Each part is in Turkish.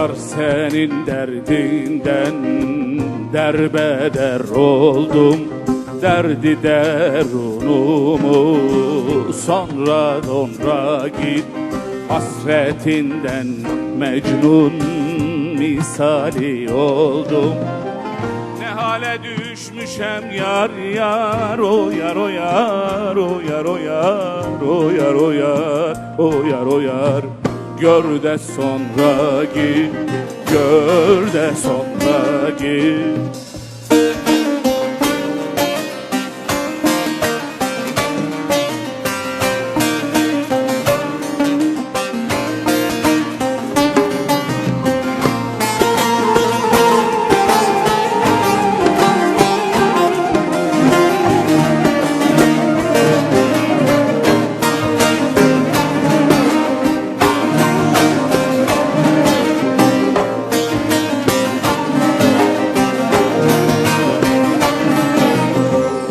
Yar senin derdinden derbeder oldum. Derdi derunumu sonra sonra git. Hasretinden Mecnun misali oldum. Ne hale düşmüşem yar yar o yar o yar o yar o yar o yar o yar o yar o yar Gör de sonra git gör de sonra git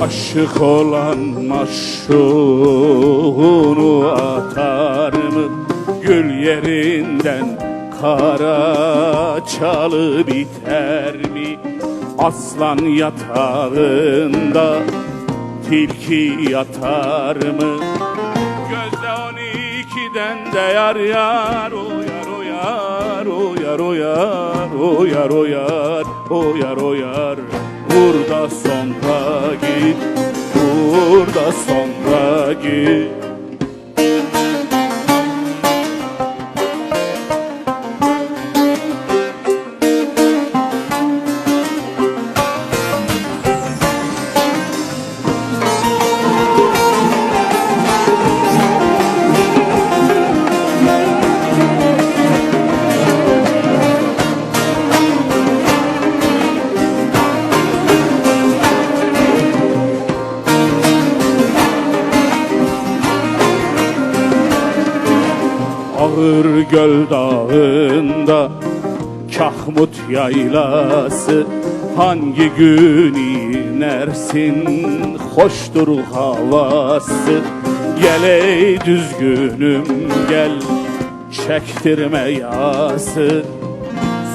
Aşık olan maşruğunu atar mı? Gül yerinden kara çalı biter mi? Aslan yatağında tilki yatar mı? Gözde on ikiden de yar yar o yar o yar o yar o yar o Burada sonra git Burada sonra git. Ağır göl dağında Kahmut yaylası Hangi gün inersin? Hoştur havası Gel ey düzgünüm gel Çektirme yası.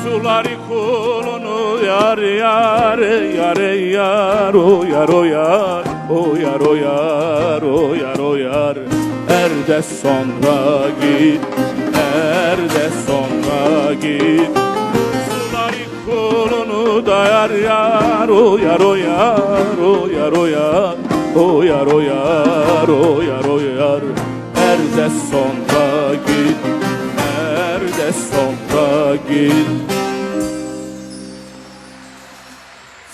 Suları kulunu yar yar yar ey yar o yar o yar o yar o yar o yar o yar Erde sonra git Erde sonra git Sulayı kolunu dayar yar Uyar uyar uyar uyar Uyar uyar uyar uyar Erde sonra git Erde sonra git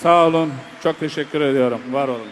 Sağ olun. Çok teşekkür ediyorum. Var olun.